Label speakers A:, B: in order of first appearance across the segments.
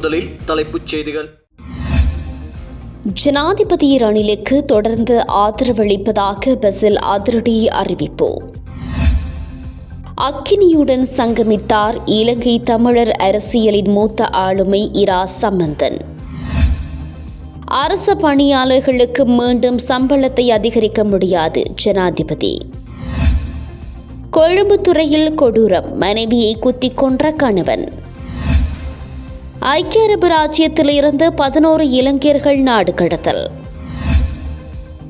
A: முதலில் தலைப்புச் செய்திகள்.
B: ஜனாதிபதி ரணிலுக்கு தொடர்ந்து ஆதரவளிப்பதாக பசில் அதிரடி அறிவிப்பு. அக்கினியுடன் சங்கமித்தார் இலங்கை தமிழர் அரசியலின் மூத்த ஆளுமை இரா சம்பந்தன். அரச பணியாளர்களுக்கு மீண்டும் சம்பளத்தை அதிகரிக்க முடியாது ஜனாதிபதி. கொழும்புத்துறையில் கொடூரம் மனைவியை குத்திக் கொன்ற கணவன். ஐக்கிய அரபு ராஜ்யத்திலிருந்து இருந்து பதினோரு இலங்கையர்கள் நாடு கடத்தல்.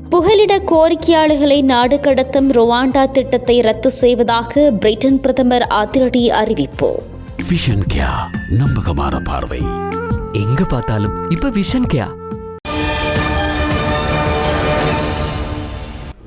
B: புகலிட கோரிக்கையாளர்களை நாடு கடத்தும் ருவாண்டா திட்டத்தை ரத்து செய்வதாக பிரிட்டன் பிரதமர் அதிரடி அறிவிப்பு.
C: விஷன் கியா நம்பகமான பார்வை.
D: எங்க பார்த்தாலும் இப்ப விஷன் கேயா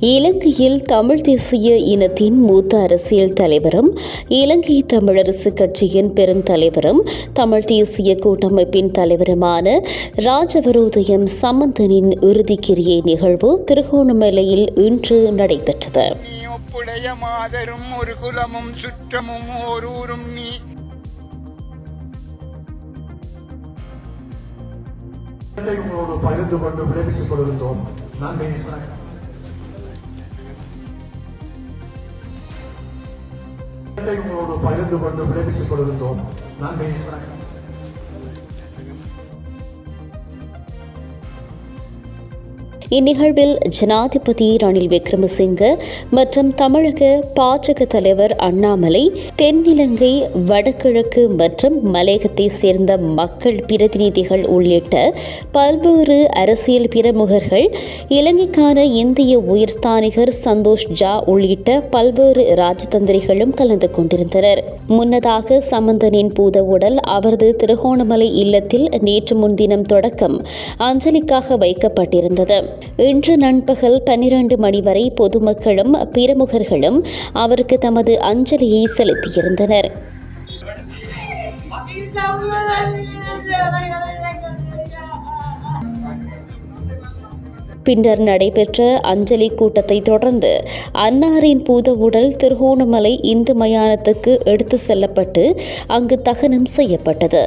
B: இலங்கையில் தமிழ் தேசிய இனத்தின் மூத்த அரசியல் தலைவரும் இலங்கை தமிழரசு கட்சியின் பெருந்தலைவரும் தமிழ் தேசிய கூட்டமைப்பின் தலைவருமான ராஜவரோதயம் சம்பந்தனின் இறுதிக்கிரியை நிகழ்வு திருகோணமலையில் இன்று நடைபெற்றது.
E: மாதரும் ஒரு குலமும் சுற்றமும் ஓரூரும் நீ.
F: உங்களோடு பகிர்ந்து கொண்டு விளைவித்துக் கொள்கின்றோம். நன்றி உங்களோடு பகிர்ந்து கொண்டு விளைவித்துக் கொள்கின்றோம். நன்றி.
B: இந்நிகழ்வில் ஜனாதிபதி ரணில் விக்ரமசிங்க மற்றும் தமிழக பாஜக தலைவர் அண்ணாமலை தென்னிலங்கை வடகிழக்கு மற்றும் மலையகத்தை சேர்ந்த மக்கள் பிரதிநிதிகள் உள்ளிட்ட பல்வேறு அரசியல் பிரமுகர்கள் இலங்கைக்கான இந்திய உயர்ஸ்தானிகர் சந்தோஷ் ஜா உள்ளிட்ட பல்வேறு ராஜதந்திரிகளும் கலந்து கொண்டிருந்தனர். முன்னதாக சம்பந்தனின் பூத உடல் அவரது திருகோணமலை இல்லத்தில் நேற்று முன்தினம் தொடக்கம் அஞ்சலிக்காக வைக்கப்பட்டிருந்தது. இன்று நண்பகல் பன்னிரண்டு மணி வரை பொதுமக்களும் பிரமுகர்களும் அவருக்கு தமது அஞ்சலியை செலுத்தியிருந்தனர். பின்னர் நடைபெற்ற அஞ்சலி கூட்டத்தை தொடர்ந்து அன்னாரின் பூத உடல் திருகோணமலை இந்து மயானத்துக்கு எடுத்து செல்லப்பட்டு அங்கு தகனம் செய்யப்பட்டது.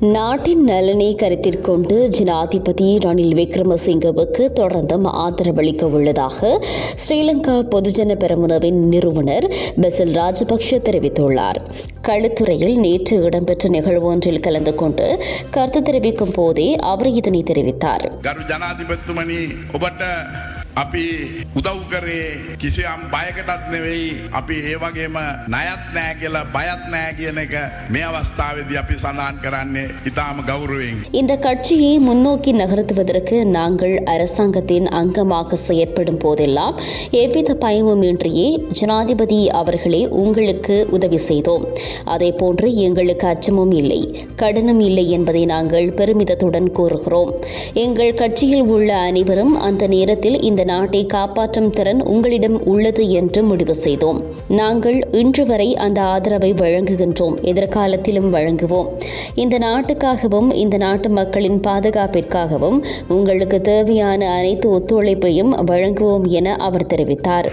B: நாட்டின் நலனை கருத்தில் கொண்டு ஜனாதிபதி ரணில் விக்ரமசிங்கவுக்கு தொடர்ந்தும் ஆதரவளிக்க உள்ளதாக ஸ்ரீலங்கா பொதுஜன பெரமுனவின் நிறுவனர் பெசில் ராஜபக்ஷ தெரிவித்துள்ளார். களுத்துறையில் நேற்று இடம்பெற்ற நிகழ்வு ஒன்றில் கலந்து கொண்டு கருத்து தெரிவிக்கும் போதே அவர் இதனை தெரிவித்தார்.
G: අපි උදව් කරේ කිසියම් බයකටත් නෙවෙයි අපි ඒ වගේම නයත් නෑ කියලා බයත් නෑ කියන එක මේ අවස්ථාවේදී අපි සඳහන් කරන්නේ ඉතාම ගෞරවයෙන්.
B: இந்த கட்சியை முன்னோக்கி நகர்த்துவதற்கு நாங்கள் அரசாங்கத்தின் அங்கமாக செயற்படும் போதெல்லாம் எவ்வித பயமும் இன்றியே ஜனாதிபதி அவர்களே உங்களுக்கு உதவி செய்தோம் அதே போன்று எங்களுக்கு அச்சமும் இல்லை கடனும் இல்லை என்பதை நாங்கள் பெருமிதத்துடன் கூறுகிறோம் எங்கள் கட்சியில் உள்ள அனைவரும் அந்த நேரத்தில் இந்த இந்த நாட்டை காப்பாற்றும் திறன் உங்களிடம் உள்ளது என்று முடிவு செய்தோம். நாங்கள் இன்று வரை அந்த ஆதரவை வழங்குகின்றோம். எதிர்காலத்திலும் வழங்குவோம். இந்த நாட்டுக்காகவும் இந்த நாட்டு மக்களின் பாதுகாப்பிற்காகவும் உங்களுக்கு தேவையான அனைத்து ஒத்துழைப்பையும் வழங்குவோம் என அவர் தெரிவித்தார்.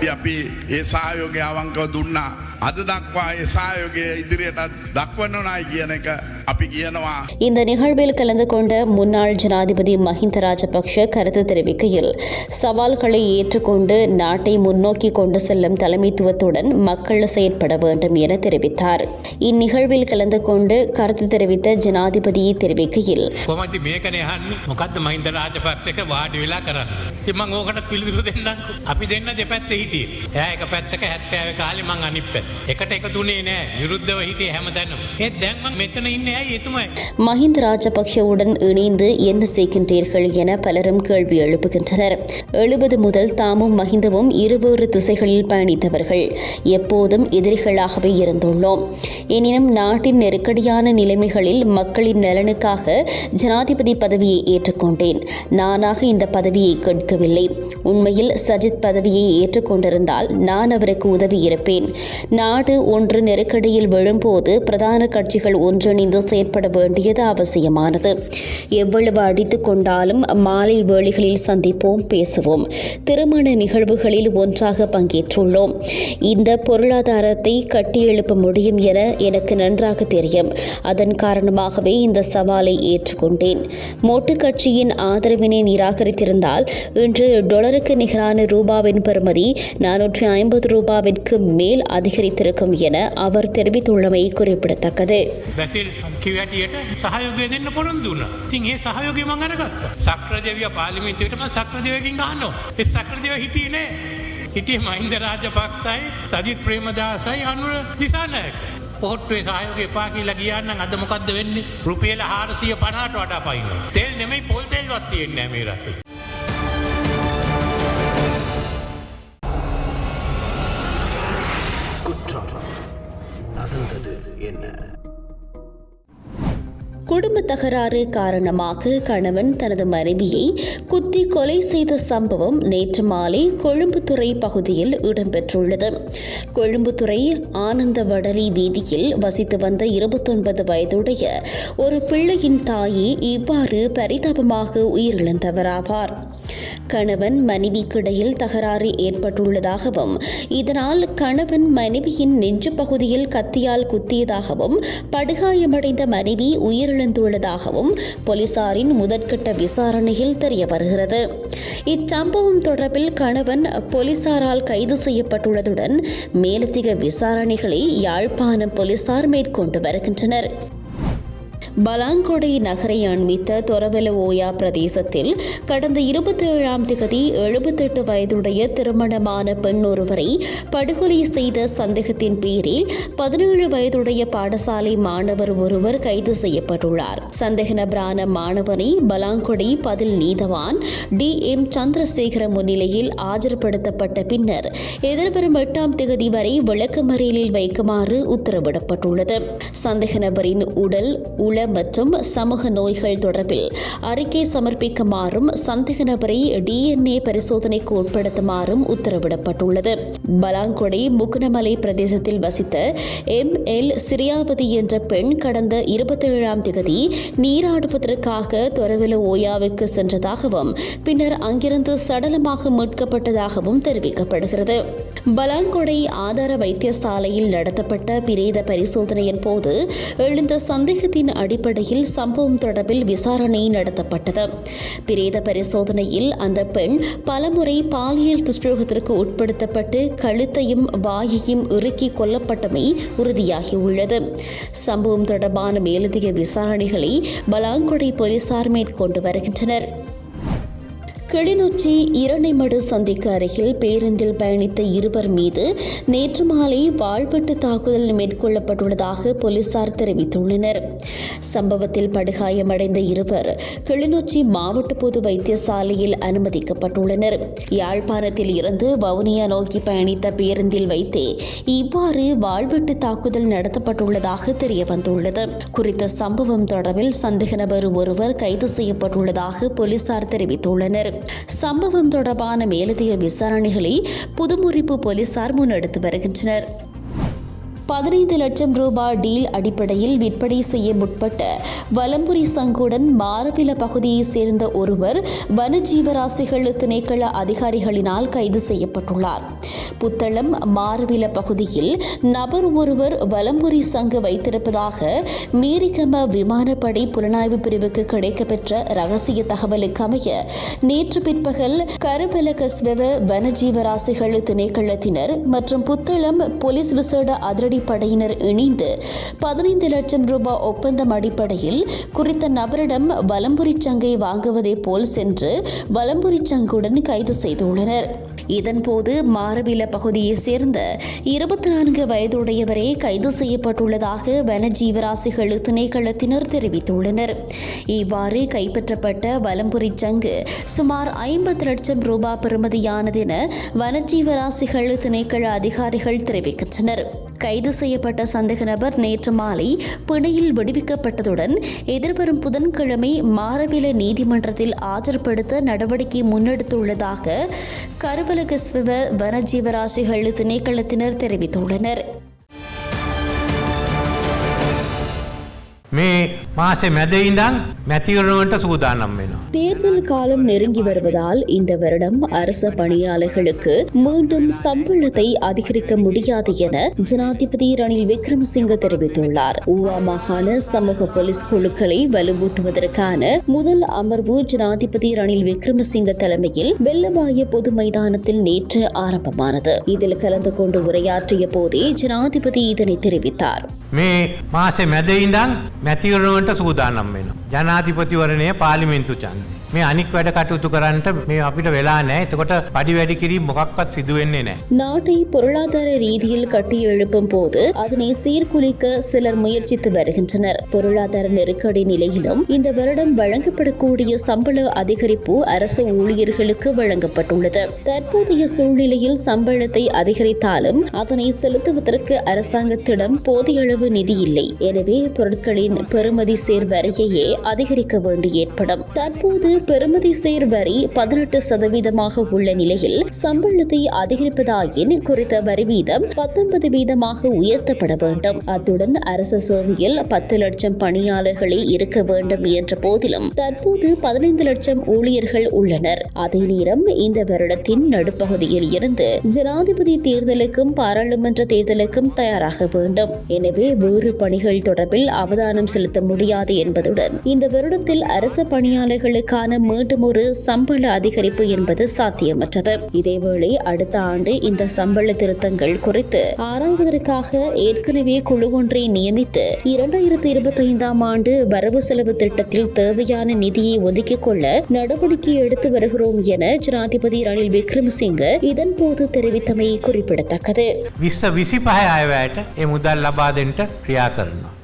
G: අපි ඒ සහයෝගය අවංකව දුන්නා. අද දක්වා ඒ සහයෝගය ඉදිරියටත් දක්වන්නනයි කියන එක අපි කියනවා.
B: இந்த நிகழ்வில் கலந்து கொண்ட முன்னாள் ஜனாதிபதி மஹிந்த ராஜபக்ஷ கருத்து தெரிவிக்கையில் சவால்களை ஏற்றுக்கொண்டு நாட்டை முன்னோக்கி கொண்டு செல்லும் தலைமைத்துவத்துடன் மக்கள் செயற்பட வேண்டும் என தெரிவித்தார் இந்நிகழ்வில் கலந்து கொண்டு கருத்து தெரிவித்த ஜனாதிபதி தெரிவிக்கையில்
H: කොමති මේකන යහන්න මොකක්ද මහින්ද රාජපක්ෂක වාඩි වෙලා කරන්න. තිමං ඕකට පිළිවිරු දෙන්නක් අපි දෙන්න දෙපැත්ත හිටිය. ඒ එක පැත්තක හැත්තෑව කාලි මං අනිත් පැත්ත. එකට එකතුනේ නෑ විරුද්ධව හිටිය හැමතැනම ඒත් දැන් මං මෙතන ඉන්නේ ඇයි එතුමයි
B: மஹிந்த ராஜபக்ஷவுடன் இணைந்து என்ன செய்கின்றீர்கள் என பலரும் கேள்வி எழுப்புகின்றனர் எழுபது முதல் தாமும் மஹிந்தவும் இருவேறு திசைகளில் பயணித்தவர்கள் எப்போதும் எதிரிகளாகவே இருந்துள்ளோம் எனினும் நாட்டின் நெருக்கடியான நிலைமைகளில் மக்களின் நலனுக்காக ஜனாதிபதி பதவியை ஏற்றுக்கொண்டேன் நானாக இந்த பதவியை கேட்கவில்லை உண்மையில் சஜித் பதவியை ஏற்றுக்கொண்டிருந்தால் நான் அவருக்கு உதவி இருப்பேன் நாடு ஒன்று நெருக்கடியில் விழும்போது பிரதான கட்சிகள் ஒன்றிணைந்து செயற்பட வேண்டியது அவசியமானது. எவ்வளவு அடித்துக் கொண்டாலும் மாலை வேளைகளில் சந்திப்போம் பேசுவோம். திருமண நிகழ்வுகளில் ஒன்றாக பங்கேற்றுள்ளோம். இந்த பொருளாதாரத்தை கட்டியெழுப்ப முடியும் என எனக்கு நன்றாக தெரியும். அதன் காரணமாகவே இந்த சவாலை ஏற்றுக்கொண்டேன். மோட்டு கட்சியின் ஆதரவினை நிராகரித்திருந்தால் இன்று டொலருக்கு நிகரான ரூபாவின் பெறுமதி நானூற்றி ஐம்பது ரூபாவிற்கு மேல் அதிகரித்திருக்கும் என அவர் தெரிவித்துள்ளமை குறிப்பிடத்தக்கது
H: බැසිල් කිවැටියට සහයෝගය දෙන්න පොරොන්දු වුණ තින් ඒ සහයෝගය මං අරගත්ත සක්‍රදවිය පාලිමිතයටම සක්‍රදවකින් ගන්න ඒ සක්‍රදව හිටියනේ හිටිය මහින්ද රාජපක්ෂයි සජිත් ප්‍රේමදාසයි අනුර දිසානයක පොට්ටේ සහයෝග එපා කියලා කියන්න අද මොකක්ද වෙන්නේ රුපියල හාරසිය පනාට වඩා පයින්න තෙල් නෙමයි පොල් තෙල්වත් තියෙන්නේ මේ රටේ
A: நிகழ்ந்தது என்ன?
B: குடும்ப தகராறு காரணமாக கணவன் தனது மனைவியை குத்தி கொலை செய்த சம்பவம் நேற்று மாலை கொழும்புத்துறை பகுதியில் இடம்பெற்றுள்ளது. கொழும்புத்துறை ஆனந்தவடலி வீதியில் வசித்து வந்த இருபத்தொன்பது வயதுடைய ஒரு பிள்ளையின் தாயே இவ்வாறு பரிதாபமாக உயிரிழந்தவராவார். கணவன் மனைவிக்கிடையில் தகராறு ஏற்பட்டுள்ளதாகவும் இதனால் கணவன் மனைவியின் நெஞ்சு பகுதியில் கத்தியால் குத்தியதாகவும் படுகாயமடைந்த மனைவி உயிரிழந்துள்ளதாகவும் போலீசாரின் முதற்கட்ட விசாரணையில் தெரிய வருகிறது இச்சம்பவம் தொடர்பில் கணவன் போலீசாரால் கைது செய்யப்பட்டுள்ளதுடன் மேலதிக விசாரணைகளை யாழ்ப்பாணம் போலீசார் மேற்கொண்டு வருகின்றனர். பலாங்கொடை நகரை அண்மித்த தொரவல ஓயா பிரதேசத்தில் கடந்த இருபத்தி ஏழாம் திகதி எழுபத்தெட்டு வயதுடைய திருமணமான பெண் ஒருவரை படுகொலை செய்த சந்தேகத்தின் பேரில் பதினேழு வயதுடைய பாடசாலை மாணவர் ஒருவர் கைது செய்யப்பட்டுள்ளார். சந்தேக நபரான மாணவனை பலாங்கொடை பதில் நீதவான் டி. எம். சந்திரசேகர முன்னிலையில் ஆஜர்படுத்தப்பட்ட பின்னர் எதிர்வரும் எட்டாம் திகதி வரை விளக்கமறியலில் வைக்குமாறு உத்தரவிடப்பட்டுள்ளது. சந்தேக நபரின் உடல் உள மற்றும் சமூக நோய்கள் தொடர்பில் அறிக்கை சமர்ப்பிக்குமாறும் சந்தேக நபரை டிஎன்ஏ பரிசோதனைக்கு உட்படுத்துமாறும் உத்தரவிடப்பட்டுள்ளது. பலாங்கொடை முகுனமலை பிரதேசத்தில் வசித்த எம். எல். சிரியாபதி என்ற பெண் கடந்த இருபத்தி ஏழாம் திகதி நீராடுவதற்காக துறவில ஓயாவுக்கு சென்றதாகவும் பின்னர் அங்கிருந்து சடலமாக மீட்கப்பட்டதாகவும் தெரிவிக்கப்படுகிறது. பலாங்கொடை ஆதார வைத்தியசாலையில் நடத்தப்பட்ட பிரேத பரிசோதனையின் போது எழுந்த சந்தேகத்தின் அடி அடிப்படையில் சம்பவம் தொடர்பில் விசாரணை நடத்தப்பட்டது. பிரேத பரிசோதனையில் அந்த பெண் பலமுறை பாலியல் துஷ்பிரயோகத்திற்கு உட்படுத்தப்பட்டு கழுத்தையும் வாயையும் இறுக்கி கொல்லப்பட்டமை உறுதியாகியுள்ளது. சம்பவம் தொடர்பான மேலதிக விசாரணைகளை பலாங்கொடை போலீசார் மேற்கொண்டு வருகின்றனர். கிளிநொச்சி இரணைமடு சந்திக்கு அருகில் பேருந்தில் பயணித்த இருவர் மீது நேற்று மாலை வாழ்வெட்டு தாக்குதல் மேற்கொள்ளப்பட்டுள்ளதாக போலீசார் தெரிவித்துள்ளனர். சம்பவத்தில் படுகாயமடைந்த இருவர் கிளிநொச்சி மாவட்ட பொது வைத்தியசாலையில் அனுமதிக்கப்பட்டுள்ளனர். யாழ்ப்பாணத்தில் இருந்து வவுனியா நோக்கி பயணித்த பேருந்தில் வைத்தே இவ்வாறு வாழ்வெட்டு தாக்குதல் நடத்தப்பட்டுள்ளதாக தெரியவந்துள்ளது. குறித்த சம்பவம் தொடர்பில் சந்தேக நபர் ஒருவர் கைது செய்யப்பட்டுள்ளதாக போலீசார் தெரிவித்துள்ளனர். சம்பவம் தொடர்பான மேலதிக விசாரணைகளை புதுமுறிப்பு போலீசார் முன்னெடுத்து வருகின்றனர். பதினைந்து லட்சம் ரூபாய் டீல் அடிப்படையில் விற்பனை செய்ய முற்பட்ட வலம்புரி சங்குடன் மாரவில பகுதியைச் சேர்ந்த ஒருவர் வனஜீவராசிகள் திணைக்கள அதிகாரிகளினால் கைது செய்யப்பட்டுள்ளார். புத்தளம் மாரவில பகுதியில் நபர் ஒருவர் வலம்புரி சங்கு வைத்திருப்பதாக மீரிகம விமானப்படை புலனாய்வு பிரிவுக்கு கிடைக்கப்பெற்ற ரகசிய தகவலுக்கு அமைய நேற்று பிற்பகல் கருபல கருபலகஸ்வெவ வனஜீவராசிகள் திணைக்களத்தினர் மற்றும் புத்தளம் போலீஸ் விசேட அதிரடி படையினர் இணைந்து பதினைந்து லட்சம் ரூபாய் ஒப்பந்தம் அடிப்படையில் குறித்த நபரிடம் வலம்புரி சங்கை வாங்குவதை போல் சென்று வலம்புரி சங்குடன் கைது செய்துள்ளனர். இதன்போது மாரவில பகுதியைச் சேர்ந்த இருபத்தி நான்கு வயதுடையவரே கைது செய்யப்பட்டுள்ளதாக வனஜீவராசிகள் திணைக்களத்தினர் தெரிவித்துள்ளனர். இவ்வாறு கைப்பற்றப்பட்ட வலம்புரி சங்கு சுமார் ஐம்பது லட்சம் ரூபாய் பெறுமதியானதென வனஜீவராசிகள் திணைக்கள அதிகாரிகள் தெரிவிக்கின்றனர். கைது செய்யப்பட்ட சந்தேக நபர் நேற்று மாலை பிணையில் விடுவிக்கப்பட்டதுடன் எதிர்வரும் புதன்கிழமை மாரவில நீதிமன்றத்தில் ஆஜர்படுத்த நடவடிக்கை முன்னெடுத்துள்ளதாக கருவலக வனஜீவராசிகள் திணைக்களத்தினர் தெரிவித்துள்ளனர்.
H: මේ මාසේ මැදඉඳං මැතිවරුවන්ට සූදානම් වෙනවා.
B: தேர்தல் காலம் நெருங்கி வருவதால் இந்த வருடம் அரச பணியாளர்களுக்கு மீண்டும் சம்பளத்தை அதிகரிக்க முடியாது என ஜனாதிபதி ரணில் விக்ரமசிங்க தெரிவித்துள்ளார் ஊவா மாகாண சமூக போலீஸ் குழுக்களை வலுவூட்டுவதற்கான முதல் அமர்வு ஜனாதிபதி ரணில் விக்ரமசிங்க தலைமையில் வெள்ளவாய பொது மைதானத்தில் நேற்று ஆரம்பமானது இதில் கலந்து கொண்டு உரையாற்றிய போதே ஜனாதிபதி இதனை தெரிவித்தார்
H: මේ මාසේ මැදඉඳං මැතිවරණට සූදානම් වෙනවා. ජනාධිපතිවරණය පාර්ලිමේන්තු ඡන්දය. මේ අනික් වැඩ කටයුතු කරන්නට මේ අපිට වෙලා නෑ එතකොට පඩි වැඩි කිරී මොකක්වත් සිදුවෙන්නේ නෑ.
B: நாட்டை பொருளாதார ரீதியில் கட்டியெழுப்பும் போது அதனை சீர்குலைக்க சிலர் முயற்சித்து வருகின்றனர் பொருளாதார நெருக்கடி நிலையிலும் இந்த வருடம் வழங்கப்படக்கூடிய சம்பள அதிகரிப்பு அரசு ஊழியர்களுக்கு வழங்கப்பட்டுள்ளது தற்போதைய சூழ்நிலையில் சம்பளத்தை அதிகரித்தாலும் அதனை செலுத்துவதற்கு அரசாங்கத்திடம் போதிய அளவு நிதி இல்லை எனவே பொருட்களின் பெறுமதி சேர் வரியையே அதிகரிக்க வேண்டி ஏற்படும் தற்போது பெறுமதி சேர் வரி பதினெட்டு சதவீதமாக உள்ள நிலையில் சம்பளத்தை அதிகரிப்பதாயின் குறித்த வரி வீதம் பத்தொன்பது வீதமாக உயர்த்தப்பட வேண்டும். அத்துடன் அரசு சேவையில் பத்து லட்சம் பணியாளர்களே இருக்க வேண்டும் என்ற போதிலும் தற்போது பதினைந்து லட்சம் ஊழியர்கள் உள்ளனர். அதே நேரம் இந்த வருடத்தின் நடுப்பகுதியில் இருந்து ஜனாதிபதி தேர்தலுக்கும் பாராளுமன்ற தேர்தலுக்கும் தயாராக வேண்டும். எனவே வேறு பணிகள் தொடர்பில் அவதானம் செலுத்த முடியாது என்பதுடன் இந்த வருடத்தில் அரசு பணியாளர்களுக்கான காரணமான மீண்டும் ஒரு சம்பள அதிகரிப்பு என்பது சாத்தியமற்றது. இதேவேளை அடுத்த ஆண்டு இந்த சம்பள திருத்தங்கள் குறித்து ஆராய்வதற்காக ஏற்கனவே குழு ஒன்றை நியமித்து இரண்டாயிரத்தி இருபத்தி ஐந்தாம் ஆண்டு வரவு செலவு திட்டத்தில் தேவையான நிதியை ஒதுக்கிக் கொள்ள நடவடிக்கை எடுத்து வருகிறோம் என ஜனாதிபதி ரணில் விக்ரமசிங்க இதன்போது தெரிவித்தமை குறிப்பிடத்தக்கது.
H: விச விசிப்பாக ஆய்வாயிட்ட
C: முதல் லபாதின்ட்டு கிரியா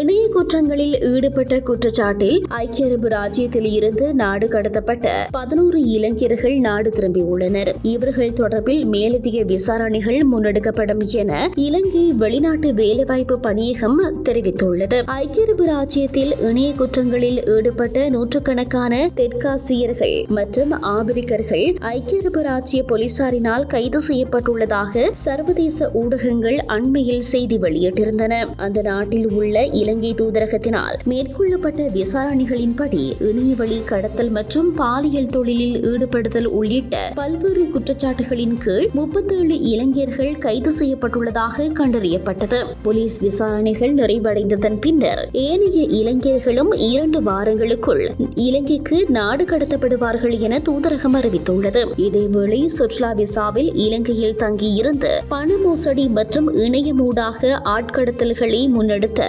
B: இணைய குற்றங்களில் ஈடுபட்ட குற்றச்சாட்டில் ஐக்கிய அரபு ராஜ்யத்தில் இருந்து நாடு கடத்தப்பட்ட பதினோரு இளைஞர்கள் நாடு திரும்பியுள்ளனர். இவர்கள் தொடர்பில் மேலதிக விசாரணைகள் முன்னெடுக்கப்படும் என இலங்கை வெளிநாட்டு வேலைவாய்ப்பு பணியகம் தெரிவித்துள்ளது. ஐக்கிய அரபு ராஜ்யத்தில் இணைய குற்றங்களில் ஈடுபட்ட நூற்றுக்கணக்கான தெற்காசியர்கள் மற்றும் ஆபிரிக்கர்கள் ஐக்கிய அரபு ராஜ்ய போலீசாரினால் கைது செய்யப்பட்டுள்ளதாக சர்வதேச ஊடகங்கள் அண்மையில் செய்தி வெளியிட்டிருந்தன. அந்த நாட்டில் உள்ள இலங்கை தூதரகத்தினால் மேற்கொள்ளப்பட்ட விசாரணைகளின்படி இணையவழி கடத்தல் மற்றும் பாலியல் தொழிலில் ஈடுபடுதல் உள்ளிட்ட பல்வேறு குற்றச்சாட்டுகளின் கீழ் முப்பத்தேழு இளைஞர்கள் கைது செய்யப்பட்டுள்ளதாக கண்டறியப்பட்டது. போலீஸ் விசாரணைகள் நிறைவடைந்ததன் பின்னர் ஏனைய இளைஞர்களும் இரண்டு வாரங்களுக்குள் இலங்கைக்கு நாடு கடத்தப்படுவார்கள் என தூதரகம் அறிவித்துள்ளது. இதேவேளை சுற்றுலா விசாவில் இலங்கையில் தங்கியிருந்து பண மோசடி மற்றும் இணையமூடாக ஆட்கடத்தல்களை முன்னெடுத்த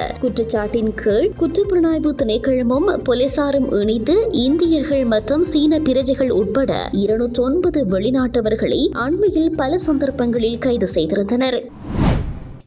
B: குற்றச்சாட்டின் கீழ் குற்றப்புலனாய்வு திணைக்களமும் போலீசாரும் இணைந்து இந்தியர்கள் மற்றும் சீன பிரஜைகள் உட்பட இருநூற்றி ஒன்பது வெளிநாட்டவர்களை அண்மையில் பல சந்தர்ப்பங்களில் கைது செய்திருந்தனர்.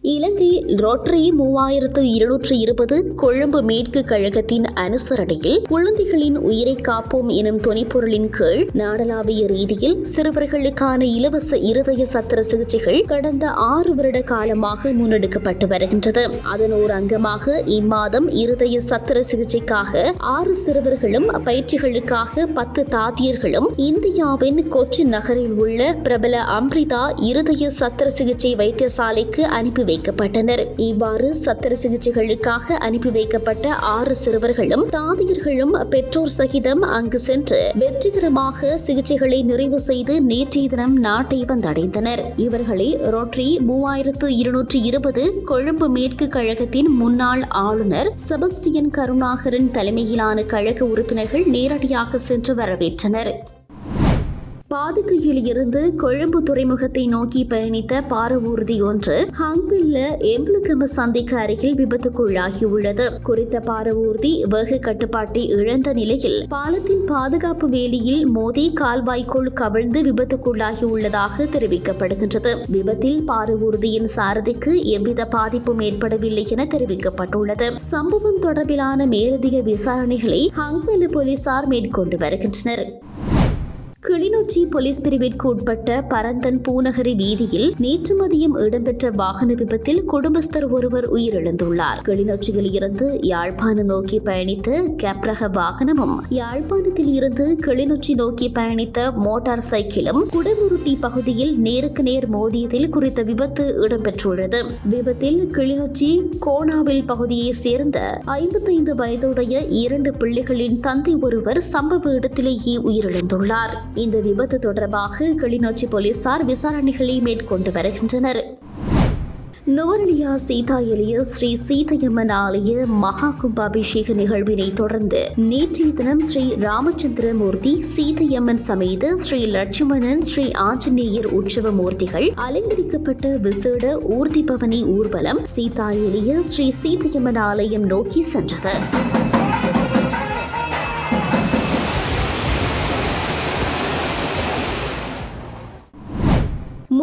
B: இலங்கை ரோட்டரி மூவாயிரத்து இருநூற்று இருபது கொழும்பு மேற்கு கழகத்தின் அனுசரணையில் குழந்தைகளின் உயிரை காப்போம் எனும் துணைப்பொருளின் கீழ் நாடளாவிய ரீதியில் சிறுவர்களுக்கான இலவச இருதய சத்திர சிகிச்சைகள் கடந்த ஆறு வருட காலமாக முன்னெடுக்கப்பட்டு வருகின்றது. அதன் ஒரு அங்கமாக இம்மாதம் இருதய சத்திர சிகிச்சைக்காக ஆறு சிறுவர்களும் பயிற்சிகளுக்காக பத்து தாதியர்களும் இந்தியாவின் கொச்சி நகரில் உள்ள பிரபல அம்ரிதா இருதய சத்திர சிகிச்சை வைத்தியசாலைக்கு அனுப்பி வைக்கப்பட்டனர். இவ்வாறு சத்திர சிகிச்சைகளுக்காக அனுப்பி வைக்கப்பட்ட ஆறு சிறுவர்களும் தாதியர்களும் பெற்றோர் சகிதம் அங்கு சென்று வெற்றிகரமாக சிகிச்சைகளை நிறைவு செய்து நேற்றைய தினம் நாட்டை வந்தடைந்தனர். இவர்களை ரோட்டரி மூவாயிரத்து இருநூற்றி இருபது கொழும்பு மேற்கு கழகத்தின் முன்னாள் ஆளுநர் செபஸ்டியன் கருணாகரன் தலைமையிலான கழக உறுப்பினர்கள் நேரடியாக சென்று வரவேற்றனர். பாதுகையில் இருந்து கொழும்பு துறைமுகத்தை நோக்கி பயணித்த பாரவூர்தி ஒன்று ஹாங்பில்ல எம்புலுகம சந்திக்கு அருகில் விபத்துக்குள்ளாகியுள்ளது. குறித்த பாரவூர்தி வேக கட்டுப்பாட்டை இழந்த நிலையில் பாலத்தின் பாதுகாப்பு வேலியில் மோதி கால்வாய்க்குள் கவிழ்ந்து விபத்துக்குள்ளாகியுள்ளதாக தெரிவிக்கப்படுகின்றது. விபத்தில் பாரவூர்தியின் சாரதிக்கு எவ்வித பாதிப்பும் ஏற்படவில்லை என தெரிவிக்கப்பட்டுள்ளது. சம்பவம் தொடர்பிலான மேலதிக விசாரணைகளை ஹாங்பெலு போலீசார் மேற்கொண்டு வருகின்றனர். கிளிநொச்சி போலீஸ் பிரிவிற்கு உட்பட்ட பரந்தன் பூநகரி வீதியில் நேற்று மதியம் இடம்பெற்ற வாகன விபத்தில் குடும்பஸ்தர் ஒருவர் உயிரிழந்துள்ளார். கிளிநொச்சியில் இருந்து யாழ்ப்பாணம் நோக்கி பயணித்த கேப்ரக வாகனமும் யாழ்ப்பாணத்தில் இருந்து கிளிநொச்சி நோக்கி பயணித்த மோட்டார் சைக்கிளும் குடமுருட்டி பகுதியில் நேருக்கு நேர் மோதியதில் குறித்த விபத்து இடம்பெற்றுள்ளது. விபத்தில் கிளிநொச்சி கோணாவில் பகுதியைச் சேர்ந்த ஐம்பத்தைந்து வயதுடைய இரண்டு பிள்ளைகளின் தந்தை ஒருவர் சம்பவ இடத்திலேயே உயிரிழந்துள்ளார். இந்த விபத்து தொடர்பாக கிளிநொச்சி போலீசார் விசாரணைகளை மேற்கொண்டு வருகின்றனர். நுவரலியா சீதா எலிய ஸ்ரீ சீதையம்மன் ஆலய மகா கும்பாபிஷேக நிகழ்வினை தொடர்ந்து நேற்றைய தினம் ஸ்ரீ ராமச்சந்திரமூர்த்தி சீதையம்மன் சமேத ஸ்ரீ லட்சுமணன் ஸ்ரீ ஆஞ்சநேயர் உற்சவ மூர்த்திகள் அலங்கரிக்கப்பட்ட விசேட ஊர்தி பவனி ஊர்வலம் சீதா எலிய ஸ்ரீ சீதையம்மன் ஆலயம் நோக்கி சென்றது.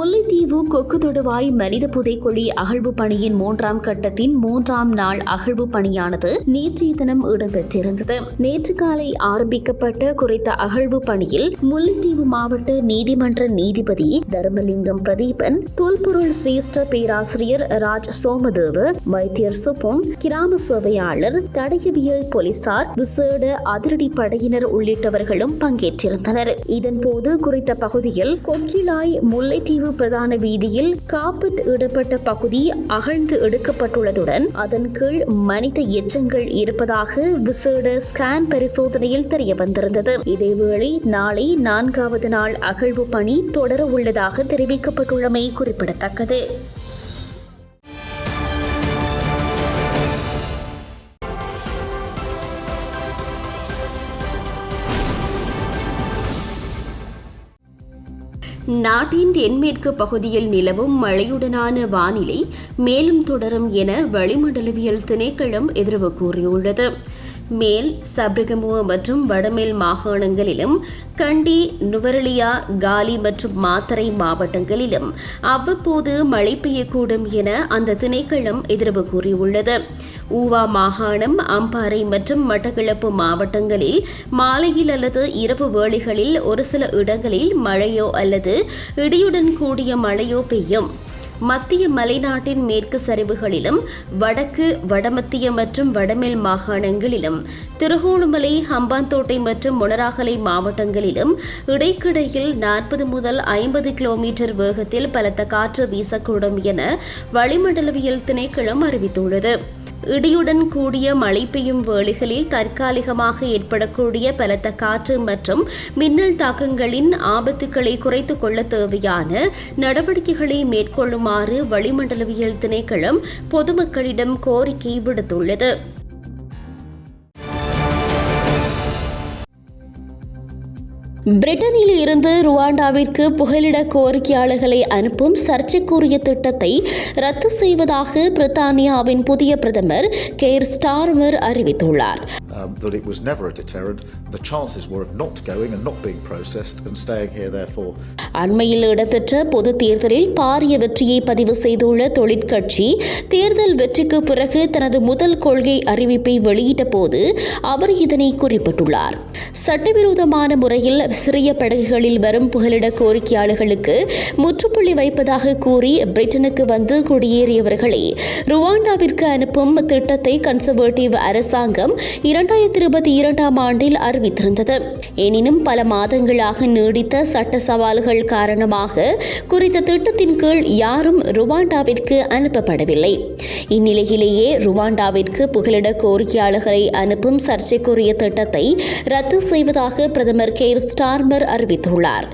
B: முல்லைத்தீவு கொக்கு தொடுவாய் மனித புதைக்குழி அகழ்வு பணியின் மூன்றாம் கட்டத்தின் மூன்றாம் நாள் அகழ்வு பணியானது நேற்றைய தினம் இடம்பெற்றிருந்தது. நேற்று காலை ஆரம்பிக்கப்பட்ட குறித்த அகழ்வு பணியில் முல்லைத்தீவு மாவட்ட நீதிமன்ற நீதிபதி தர்மலிங்கம் பிரதீபன் தொல்பொருள் சிரேஷ்ட பேராசிரியர் ராஜ் சோமதேவ வைத்தியர் சுப்பம் கிராம சேவையாளர் தடயவியல் போலீசார் விசேட அதிரடி படையினர் உள்ளிட்டவர்களும் பங்கேற்றிருந்தனர். இதன்போது குறித்த பகுதியில் கொக்கிலாய் முல்லைத்தீவு பிரதான வீதியில் காப்பத் இடப்பட்ட பகுதி அகழ்ந்து எடுக்கப்பட்டுள்ளதுடன் அதன் கீழ் மனித எச்சங்கள் இருப்பதாக விசேட ஸ்கேன் பரிசோதனையில் தெரிய வந்திருந்தது இதேவேளை நாளை நான்காவது நாள் அகழ்வு பணி தொடர உள்ளதாக தெரிவிக்கப்பட்டுள்ளமை குறிப்பிடத்தக்கது. நாட்டின் தென்மேற்கு பகுதியில் நிலவும் மழையுடனான வானிலை மேலும் தொடரும் என வளிமண்டலவியல் திணைக்களம் எதிர்வு கூறியுள்ளது. மேல் சப்ரகமுவ மற்றும் வடமேல் மாகாணங்களிலும் கண்டி நுவரலியா காலி மற்றும் மாத்தரை மாவட்டங்களிலும் அவ்வப்போது மழை பெய்யக்கூடும் என அந்த திணைக்களம் எதிர்வு கூறியுள்ளது. ஊவா மாகாணம் அம்பாறை மற்றும் மட்டக்களப்பு மாவட்டங்களில் மாலையில் அல்லது இரவு வேளைகளில் ஒரு சில இடங்களில் மழையோ அல்லது இடியுடன் கூடிய மழையோ பெய்யும். மத்திய மலைநாட்டின் மேற்கு சரிவுகளிலும் வடக்கு வடமத்திய மற்றும் வடமேல் மாகாணங்களிலும் திருகோணமலை ஹம்பாந்தோட்டை மற்றும் முனராகலை மாவட்டங்களிலும் இடைக்கிடையில் நாற்பது முதல் ஐம்பது கிலோமீட்டர் வேகத்தில் பலத்த காற்று வீசக்கூடும் என வளிமண்டலவியல் திணைக்களம் அறிவித்துள்ளது. இடியுடன் கூடிய மழை பெய்யும் வேளைகளில் தற்காலிகமாக ஏற்படக்கூடிய பலத்த காற்று மற்றும் மின்னல் தாக்கங்களின் ஆபத்துக்களை குறைத்துக் கொள்ள தேவையான நடவடிக்கைகளை மேற்கொள்ளுமாறு வளிமண்டலவியல் திணைக்களம் பொதுமக்களிடம் கோரிக்கை விடுத்துள்ளது. பிரிட்டனில் இருந்து ருவாண்டாவிற்கு புகலிட கோரிக்கையாளர்களை அனுப்பும் சர்ச்சைக்குரிய திட்டத்தை ரத்து செய்வதாக பிரித்தானியாவின் புதிய பிரதமர் கேர் ஸ்டார்மர் அறிவித்துள்ளார்.
I: Um, that it was never a deterrent. The chances were of not going and not being processed and staying here, therefore,
B: அண்மையில் இடம்பெற்ற பொது தேர்தலில் பாரிய வெற்றியை பதிவு செய்துள்ள தொழிற்கட்சி தேர்தல் வெற்றிக்கு பிறகு தனது முதல் கொள்கை அறிவிப்பை வெளியிட்ட போது அவர் இதனை குறிப்பிட்டுள்ளார். சட்டவிரோதமான முறையில் சிறிய படகுகளில் வரும் புகலிட கோரிக்கையாளர்களுக்கு முற்றுப்புள்ளி வைப்பதாக கூறி பிரிட்டனுக்கு வந்து குடியேறியவர்களை ருவாண்டாவிற்கு அனுப்பும் திட்டத்தை கன்சர்வேட்டிவ் அரசாங்கம் இரண்டாயிரத்தி இருபத்தி இரண்டாம் ஆண்டில் அறிவித்திருந்தது. எனினும் பல மாதங்களாக நீடித்த சட்ட சவால்கள் காரணமாக குறித்த திட்டத்தின் கீழ் யாரும் ருவாண்டாவிற்கு அனுப்பப்படவில்லை. இந்நிலையிலேயே ருவாண்டாவிற்கு புகலிட கோரிக்கையாளர்களை அனுப்பும் சர்ச்சைக்குரிய திட்டத்தை ரத்து செய்வதாக பிரதமர் கேர் ஸ்டார்மர் அறிவித்துள்ளார்.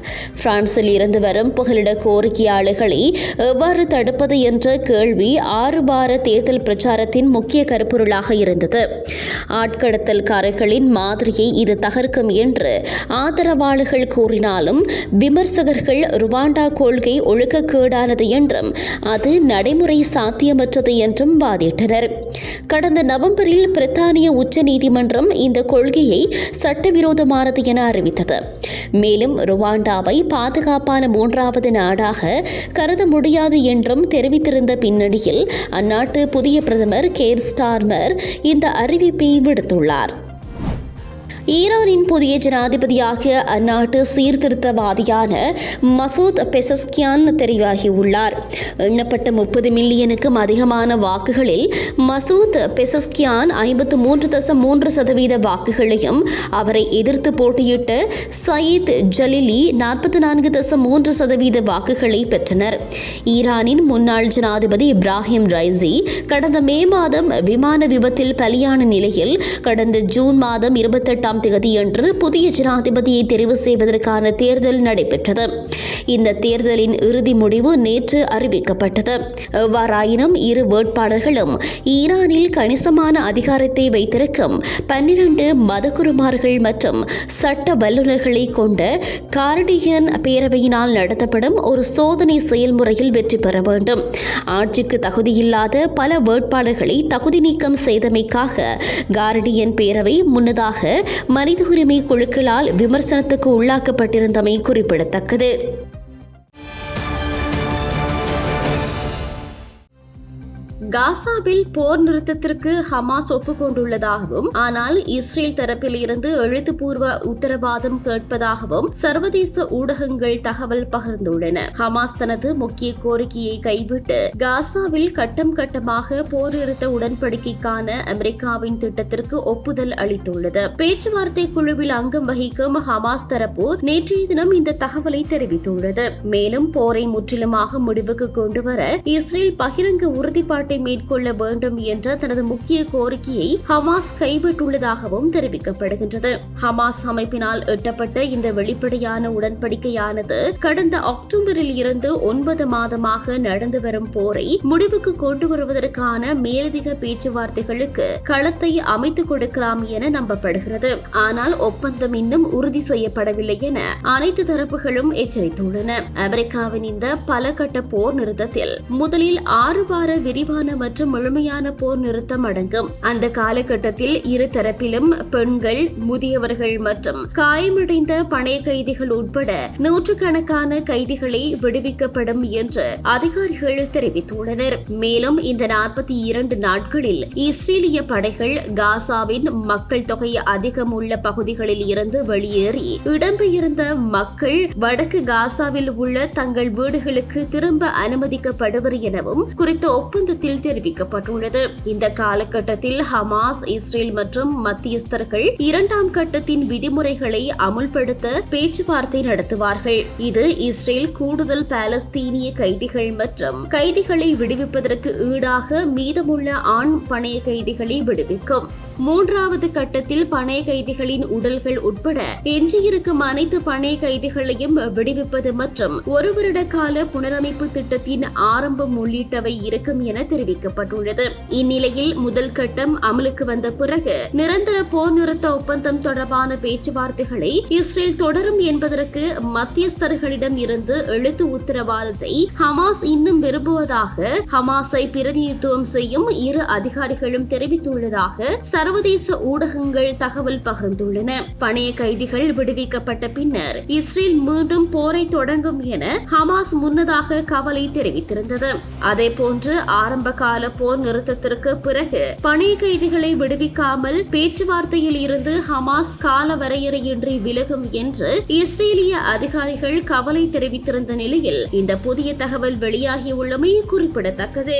B: பிரான்சில் இருந்து வரும் புகலிட கோரிக்கையாளர்களை எவ்வாறு தடுப்பது என்ற கேள்வி ஆறு வார தேர்தல் பிரச்சாரத்தின் முக்கிய கருப்பொருளாக இருந்தது. ஆட்கடத்தல்காரர்களின் மாதிரியை இது தகர்க்கும் என்று ஆதரவாளர்கள் கூறினாலும் விமர்சகர்கள் ருவாண்டா கொள்கை ஒழுக்கக்கேடானது என்றும் அது நடைமுறை சாத்தியமற்றது என்றும் வாதிட்டனர். கடந்த நவம்பரில் பிரித்தானிய உச்சநீதிமன்றம் இந்த கொள்கையை சட்டவிரோதமானது என அறிவித்தது. மேலும் ருவாண்டாவை பாதுகாப்பான மூன்றாவது நாடாக கருத முடியாது என்றும் தெரிவித்திருந்த பின்னணியில் அந்நாட்டு புதிய பிரதமர் கேர் ஸ்டார்மர் இந்த அறிவிப்பை விடுத்துள்ளார். ஈரானின் புதிய ஜனாதிபதியாக அந்நாட்டு சீர்திருத்தவாதியான மசூத் பெசஸ்கியான் தெரிவாகியுள்ளார். எண்ணப்பட்ட முப்பது மில்லியனுக்கும் அதிகமான வாக்குகளில் மசூத் பெசஸ்கியான் ஐம்பத்து மூன்று தசம் மூன்று சதவீத வாக்குகளையும் அவரை எதிர்த்து போட்டியிட்ட சயீத் ஜலிலி நாற்பத்தி நான்கு தசம் மூன்று சதவீத வாக்குகளை பெற்றனர். ஈரானின் முன்னாள் ஜனாதிபதி இப்ராஹிம் ரைசி கடந்த மே மாதம் விமான விபத்தில் பலியான நிலையில் கடந்த ஜூன் மாதம் இருபத்தெட்டாம் தேதியன்று புதிய ஜனாதிபதியை தெரிவு செய்வதற்கான தேர்தல் நடைபெற்றது. இந்த தேர்தலின் இறுதி முடிவு நேற்று அறிவிக்கப்பட்டது. எவ்வாறாயினும் இரு வேட்பாளர்களும் ஈரானில் கணிசமான அதிகாரத்தை வைத்திருக்கும் பன்னிரண்டு மதகுருமார்கள் மற்றும் சட்ட வல்லுநர்களை கொண்ட கார்டியன் பேரவையினால் நடத்தப்படும் ஒரு சோதனை செயல்முறையில் வெற்றி பெற வேண்டும். ஆட்சிக்கு தகுதியில்லாத பல வேட்பாளர்களை தகுதி நீக்கம் செய்தமைக்காக கார்டியன் பேரவை முன்னதாக மனித உரிமை குழுக்களால் விமர்சனத்துக்கு உள்ளாக்கப்பட்டிருந்தமை குறிப்பிடத்தக்கது. காசாவில் போர் நிறுத்தத்திற்கு ஹமாஸ் ஒப்புக்கொண்டுள்ளதாகவும் ஆனால் இஸ்ரேல் தரப்பில் இருந்து எழுத்துப்பூர்வ உத்தரவாதம் கேட்பதாகவும் சர்வதேச ஊடகங்கள் தகவல் பகிர்ந்துள்ளன. ஹமாஸ் தனது முக்கிய கோரிக்கையை கைவிட்டு காசாவில் கட்டம் கட்டமாக போர் நிறுத்த உடன்படிக்கைக்கான அமெரிக்காவின் திட்டத்திற்கு ஒப்புதல் அளித்துள்ளது. பேச்சுவார்த்தை குழுவில் அங்கம் வகிக்கும் ஹமாஸ் தரப்பு நேற்றைய தினம் இந்த தகவலை தெரிவித்துள்ளது. மேலும் போரை முற்றிலுமாக முடிவுக்கு கொண்டுவர இஸ்ரேல் பகிரங்க உறுதிப்பாட்டை மேற்கொள்ள வேண்டும் என்ற தனது முக்கிய கோரிக்கையை ஹமாஸ் கைவிட்டுள்ளதாகவும் தெரிவிக்கப்படுகின்றது. ஹமாஸ் அமைப்பினால் எட்டப்பட்ட இந்த வெளிப்படையான உடன்படிக்கையானது கடந்த அக்டோபரில் இருந்து ஒன்பது மாதமாக நடந்து வரும் போரை முடிவுக்கு கொண்டு வருவதற்கான மேலதிக பேச்சுவார்த்தைகளுக்கு களத்தை அமைத்துக் கொடுக்கலாம் என நம்பப்படுகிறது. ஆனால் ஒப்பந்தம் இன்னும் உறுதி செய்யப்படவில்லை என அனைத்து தரப்புகளும் எச்சரித்துள்ளன. அமெரிக்காவின் இந்த பல கட்ட போர் நிறுத்தத்தில் முதலில் ஆறு வார விரிவான மற்றும் முழுமையான போர் நிறுத்தம் அடங்கும். அந்த காலகட்டத்தில் இரு தரப்பிலும் பெண்கள் முதியவர்கள் மற்றும் காயமடைந்த பணைய கைதிகள் உட்பட நூற்றுக்கணக்கான கைதிகளை விடுவிக்கப்படும் என்று அதிகாரிகள் தெரிவித்துள்ளனர். மேலும் இந்த நாற்பத்தி இரண்டு நாட்களில் இஸ்ரேலிய படைகள் காசாவின் மக்கள் தொகை அதிகம் உள்ள பகுதிகளில் இருந்து வெளியேறி இடம்பெயர்ந்த மக்கள் வடக்கு காசாவில் உள்ள தங்கள் வீடுகளுக்கு திரும்ப அனுமதிக்கப்படுவர் எனவும் குறித்த ஒப்பந்தத்தில் தெரிவிக்கப்பட்டுள்ளது. இந்த காலகட்டத்தில் ஹமாஸ் இஸ்ரேல் மற்றும் மத்தியஸ்தர்கள் இரண்டாம் கட்டத்தின் விதிமுறைகளை அமுல்படுத்த பேச்சுவார்த்தை நடத்துவார்கள். இது இஸ்ரேல் கூடுதல் பாலஸ்தீனிய கைதிகள் மற்றும் கைதிகளை விடுவிப்பதற்கு ஈடாக மீதமுள்ள ஆண் பணைய கைதிகளை விடுவிக்கும். மூன்றாவது கட்டத்தில் பணைய கைதிகளின் உடல்கள் உட்பட எஞ்சியிருக்கும் அனைத்து பணைய கைதிகளையும் விடுவிப்பது மற்றும் ஒரு வருட கால புனரமைப்பு திட்டத்தின் ஆரம்பம் உள்ளிட்டவை இருக்கும் என தெரிவிக்கப்பட்டுள்ளது. இந்நிலையில் முதல் கட்டம் அமலுக்கு வந்த பிறகு நிரந்தர போர் நிறுத்த ஒப்பந்தம் தொடர்பான பேச்சுவார்த்தைகளை இஸ்ரேல் தொடரும் என்பதற்கு மத்தியஸ்தர்களிடம் இருந்து எழுத்து உத்தரவாதத்தை ஹமாஸ் இன்னும் விரும்புவதாக ஹமாஸை பிரதிநிதித்துவம் செய்யும் இரு அதிகாரிகளும் தெரிவித்துள்ளதாக சர்வதேச ஊடகங்கள் தகவல் பகிர்ந்துள்ளன. பணைய கைதிகள் விடுவிக்கப்பட்ட பின்னர் இஸ்ரேல் மீண்டும் போரை தொடங்கும் என ஹமாஸ் முன்னதாக கவலை தெரிவித்திருந்தது. அதேபோன்று ஆரம்ப கால போர் நிறுத்தத்திற்கு பிறகு பணைய கைதிகளை விடுவிக்காமல் பேச்சுவார்த்தையில் இருந்து ஹமாஸ் கால வரையறையின்றி விலகும் என்று இஸ்ரேலிய அதிகாரிகள் கவலை தெரிவித்திருந்த நிலையில் இந்த புதிய தகவல் வெளியாகியுள்ளமை குறிப்பிடத்தக்கது.